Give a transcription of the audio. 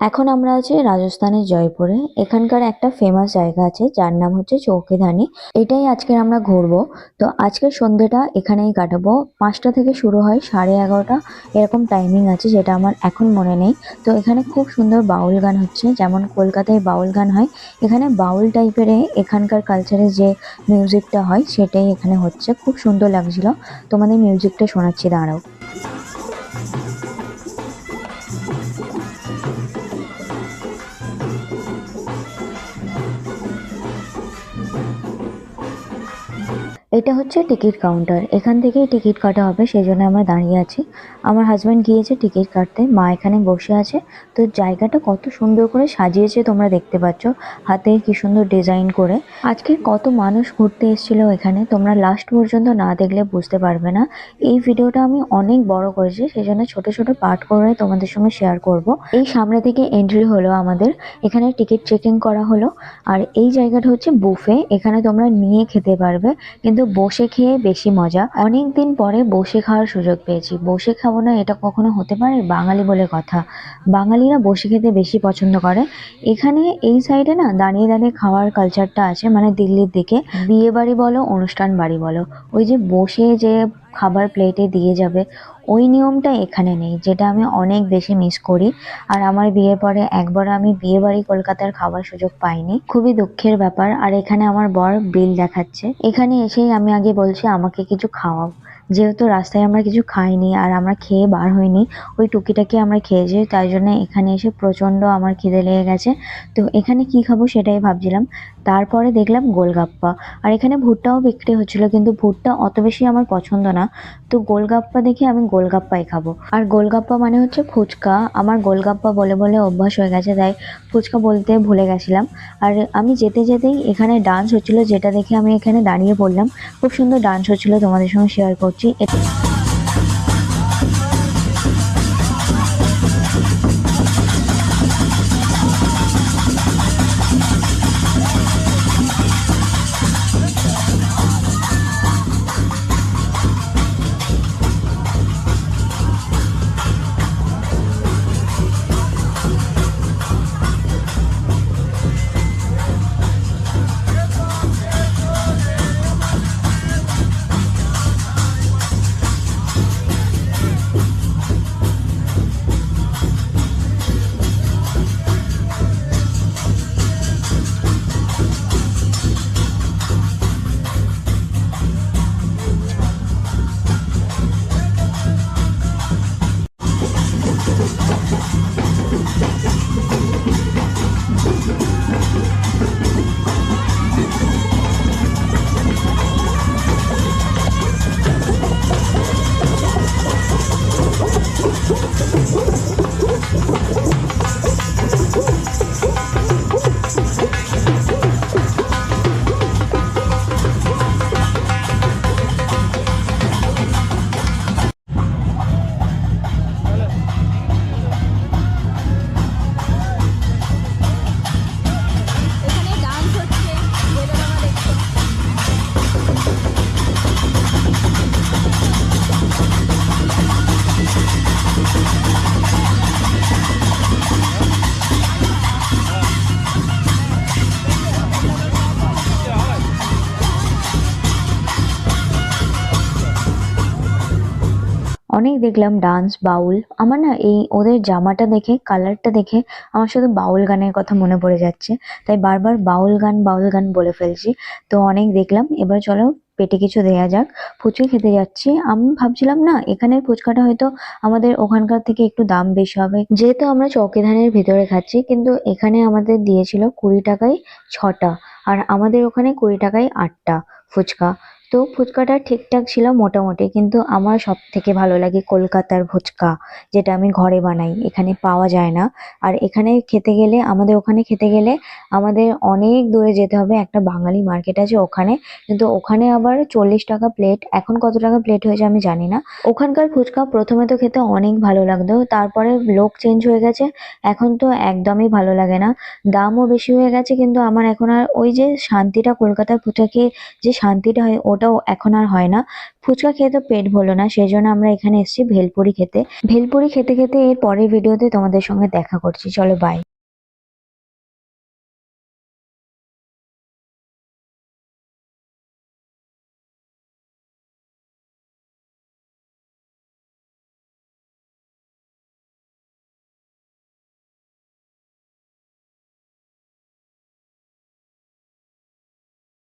এখন আমরা আছি রাজস্থানের জয়পুরে। এখানকার একটা ফেমাস জায়গা আছে, যার নাম হচ্ছে চৌকিধানি। এটাই আজকে আমরা ঘুরবো। তো আজকের সন্ধ্যেটা এখানেই কাটাবো। পাঁচটা থেকে শুরু হয়, সাড়ে এগারোটা, এরকম টাইমিং আছে যেটা আমার এখন মনে নেই। তো এখানে খুব সুন্দর বাউল গান হচ্ছে, যেমন কলকাতায় বাউল গান হয়। এখানে বাউল টাইপের এখানকার কালচারের যে মিউজিকটা হয়, সেটাই এখানে হচ্ছে। খুব সুন্দর লাগছিল। তোমাদের মিউজিকটা শোনাচ্ছি, দাঁড়াও। এটা হচ্ছে টিকিট কাউন্টার। এখান থেকেই টিকিট কাটা হবে সেই জন্য আমরা দাঁড়িয়ে আছি। আমার হাজব্যান্ড গিয়েছে টিকিট কাটতে, মা এখানে বসে আছে। তো জায়গাটা কত সুন্দর করে সাজিয়েছে তোমরা দেখতে পাচ্ছ, হাতে কি সুন্দর ডিজাইন করে। আজকে কত মানুষ ঘুরতে এসেছিল এখানে, তোমরা লাস্ট পর্যন্ত না দেখলে বুঝতে পারবে না। এই ভিডিওটা আমি অনেক বড় করেছি সেই জন্য ছোট ছোট পার্ট করে তোমাদের সঙ্গে শেয়ার করব। এই সামনে থেকে এন্ট্রি হলো আমাদের, এখানে টিকিট চেকিং করা হলো। আর এই জায়গাটা হচ্ছে বুফে এখানে তোমরা নিয়ে খেতে পারবে। কিন্তু বসে খেয়ে বেশি মজা। অনেক দিন পরে বসে খাওয়ার সুযোগ পেয়েছি। বসে খাব না, এটা কখনো হতে পারে? বাঙালি বলে কথা। বাঙালিরা বসে খেতে বেশি পছন্দ করে। এখানে এই সাইডে না দাঁড়িয়ে দাঁড়িয়ে খাওয়ার কালচারটা আছে মানে দিল্লির দিকে। বিয়ে বাড়ি বলো, অনুষ্ঠান বাড়ি বলো। ওই যে বসে যে খাবার প্লেটে দিয়ে যাবে। ওই নিয়মটা এখানে নেই, যেটা আমি অনেক বেশি মিস করি। আর আমার বিয়ের পরে একবার আমি বিয়ে বাড়ি কলকাতার খাবার সুযোগ পাইনি। খুবই দুঃখের ব্যাপার। আর এখানে আমার বর বিল দেখাচ্ছে। এখানে এসেই আমি আগে বলছি, আমাকে কিছু খাওয়াও। যেহেতু রাস্তায় আমরা কিছু খাইনি আর আমরা খেয়ে বার হইনি, ওই টুকিটাকি আমরা খেয়েছি তাই জন্য এখানে এসে প্রচণ্ড আমার খিদে লেগে গেছে। তো এখানে কি খাব সেটাই ভাবছিলাম। তারপরে দেখলাম গোলগাপ্পা। আর এখানে ভুট্টাও বিক্রি হচ্ছিল, কিন্তু ভুট্টা অত বেশি আমার পছন্দ না। তো গোলগাপ্পা দেখে আমি গোলগাপ্পাই খাব। আর গোলগাপ্পা মানে হচ্ছে ফুচকা। আমার গোলগাপ্পা বলে বলে অভ্যাস হয়ে গেছে, তাই ফুচকা বলতে ভুলে গেছিলাম। আর আমি যেতে যেতেই এখানে ডান্স হচ্ছিল, যেটা দেখে আমি এখানে দাঁড়িয়ে পড়লাম। খুব সুন্দর ডান্স হচ্ছিল তোমাদের সঙ্গে শেয়ার করছি এটা এখানে অনেক দেখলাম ডান্স বাউল। আমার না এই ওদের জামাটা দেখে কালারটা দেখে আমার শুধু বাউল গানের কথা মনে পড়ে যাচ্ছে। তাই বারবার বাউল গান বাউল গান বলে ফেলছি। তো অনেক দেখলাম, এবার চলো পেটে কিছু দেয়া যাক। ফুচকা খেতে যাচ্ছি। আমি ভাবছিলাম না, এখানের ফুচকাটা হয়তো আমাদের ওখানকার থেকে একটু দাম বেশি হবে। যেহেতু আমরা চৌকিধানের ভিতরে খাচ্ছি, কিন্তু এখানে আমাদের দিয়েছিল কুড়ি টাকায় ছটা। আর আমাদের ওখানে কুড়ি টাকায় আটটা ফুচকা। তো ফুচকাটা ঠিকঠাক ছিল মোটামুটি, কিন্তু আমার সব থেকে ভালো লাগে কলকাতার ফুচকা, যেটা আমি ঘরে বানাই, এখানে পাওয়া যায় না। আর এখানে খেতে গেলে, আমাদের ওখানে খেতে গেলে আমাদের অনেক দূরে যেতে হবে, একটা বাঙালি মার্কেট আছে ওখানে, কিন্তু ওখানে আবার চল্লিশ টাকা প্লেট, এখন কত টাকা প্লেট হয়েছে আমি জানি না। ওখানকার ফুচকা প্রথমে তো খেতে অনেক ভালো লাগতো, তারপরে লোক চেঞ্জ হয়ে গেছে, এখন তো একদমই ভালো লাগে না। দামও বেশি হয়ে গেছে, কিন্তু আমার এখন আর ওই যে শান্তিটা, কলকাতার ফুচকা যে শান্তিটা হয় ওটাও এখন আর হয় না। ফুচকা খেয়ে তো পেট ভরলো না সেই জন্য আমরা এখানে এসেছি ভেলপুরি খেতে। ভেলপুরি খেতে খেতে এর পরের ভিডিওতে তোমাদের সঙ্গে দেখা করছি। চলো বাই